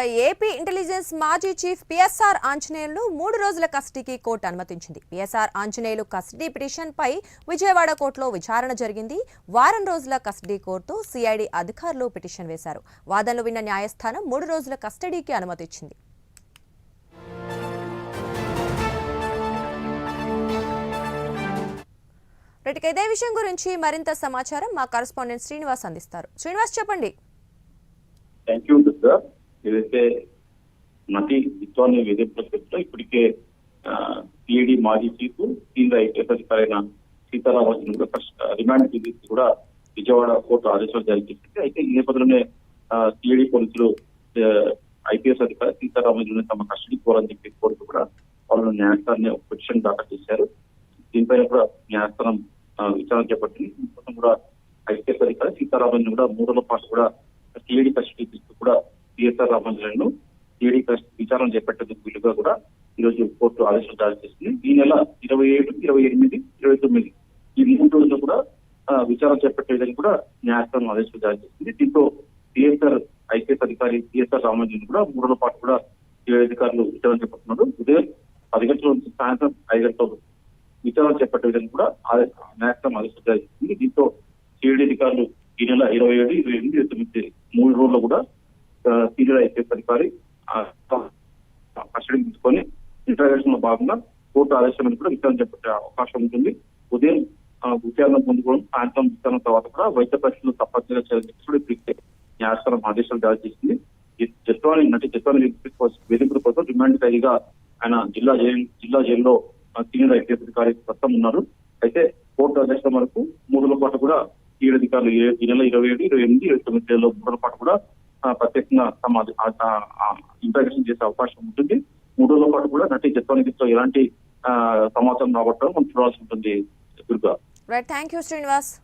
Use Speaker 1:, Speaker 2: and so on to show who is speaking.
Speaker 1: AP intelligence మాజీ chief PSR ఆంజనేయులను మూడు రోజుల కస్టడీకి కోర్టు అనుమతించింది. పిఎస్ఆర్ ఆంజనేయులు కస్టడీ పిటిషన్పై విజయవాడ కోర్టులో విచారణ జరిగింది. వారం రోజుల కస్టడీ కోర్టు సిఐడి అధికారులు పిటిషన్ వేశారు. వాదనలు విన్న న్యాయస్థానం మూడు రోజుల కస్టడీకి అనుమతిచ్చింది. రైట్గా ఇదే విషయం గురించి మరింత సమాచారం మా కరస్పాండెంట్ శ్రీనివాస్ అందిస్తారు. శ్రీనివాస్ చెప్పండి.
Speaker 2: థ్యాంక్ యూ ఏదైతే నటి విత్వాన్ని వేధింపుల ఇప్పటికే సిఐడి మాజీ చీఫ్ కేంద్ర ఐపీఎస్ అధికారైన సీతారామన్ కూడా రిమాండ్ విధిస్తూ కూడా విజయవాడ కోర్టు ఆదేశాలు జారీ చేసింది. అయితే ఈ నేపథ్యంలోనే సిఐడి పోలీసులు ఐపీఎస్ అధికారి సీతారామన్ తమ కస్టడీ కోరని చెప్పి కోర్టు కూడా వాళ్ళు న్యాయస్థానాన్ని ఒక పిటిషన్ దాఖలు చేశారు. దీనిపైన కూడా న్యాయస్థానం విచారణ చేపట్టింది. కూడా ఐపీఎస్ అధికారి సీతారామన్ కూడా మూడోల పాటు కూడా సిఐడి కస్టడీ తీసుకు సిఎస్ఆర్ రామంజలను విచారణ చేపట్టేందుకు వీలుగా కూడా ఈ రోజు కోర్టు ఆదేశాలు జారీ చేసింది. ఈ నెల ఇరవై ఏడు ఇరవై ఎనిమిది ఇరవై తొమ్మిది ఈ మూడు రోజుల్లో కూడా విచారణ చేపట్టే విధంగా కూడా న్యాయస్థానం ఆదేశాలు జారీ చేసింది. దీంతో సిఎస్ఆర్ ఐపీఎస్ అధికారి సిఎస్ఆర్ రామంజన్ కూడా మూడు రోజుల పాటు కూడా సిఐడి అధికారులు విచారణ చేపడుతున్నారు. ఉదయం పది గంటల నుంచి సాయంత్రం ఐదు గంటల విచారణ చేపట్టే విధంగా కూడా న్యాయస్థానం ఆదేశాలు జారీ చేసింది. దీంతో సిఐడి అధికారులు ఈ నెల ఇరవై ఏడు ఇరవై ఎనిమిది ఇరవై తొమ్మిది మూడు రోజుల్లో కూడా ఆ, సీనియర్ ఐపీఎస్ అధికారి కస్టడీ తీసుకొని ఇంటర్వ్యూషన్లో భాగంగా కోర్టు ఆదేశాలను కూడా విచారణ చేపట్టే అవకాశం ఉంటుంది. ఉదయం విచారణ పొందుకోవడం సాయంత్రం విచారణ తర్వాత కూడా వైద్య పరీక్షలు తప్పనిసరిగా చేయాలని న్యాయస్థానం ఆదేశాలు జారీ చేసింది. ఈ జత్వాని నటి జత్వాని వేదికల కోసం రిమాండ్ ఖైదీగా ఆయన జిల్లా జైలు జిల్లా జైల్లో సీనియర్ ఐపీఎస్ అధికారి ప్రస్తుతం ఉన్నారు. అయితే కోర్టు ఆదేశం వరకు మూడు రోజుల పాటు కూడా సీనియర్ అధికారులు ఈ నెల ఇరవై ఏడు ఇరవై ఎనిమిది ఇరవై తొమ్మిది నెలల్లో మూడు రోజుల పాటు కూడా ప్రత్యేకంగా తమ ఇంటరాక్షన్ చేసే అవకాశం ఉంటుంది. మూడు రోజుల పాటు కూడా నటి జత్వానికితో ఎలాంటి ఆ, సమాచారం రాబట్టడం మనం చూడాల్సి ఉంటుంది Durga.
Speaker 1: Right thank you Srinivas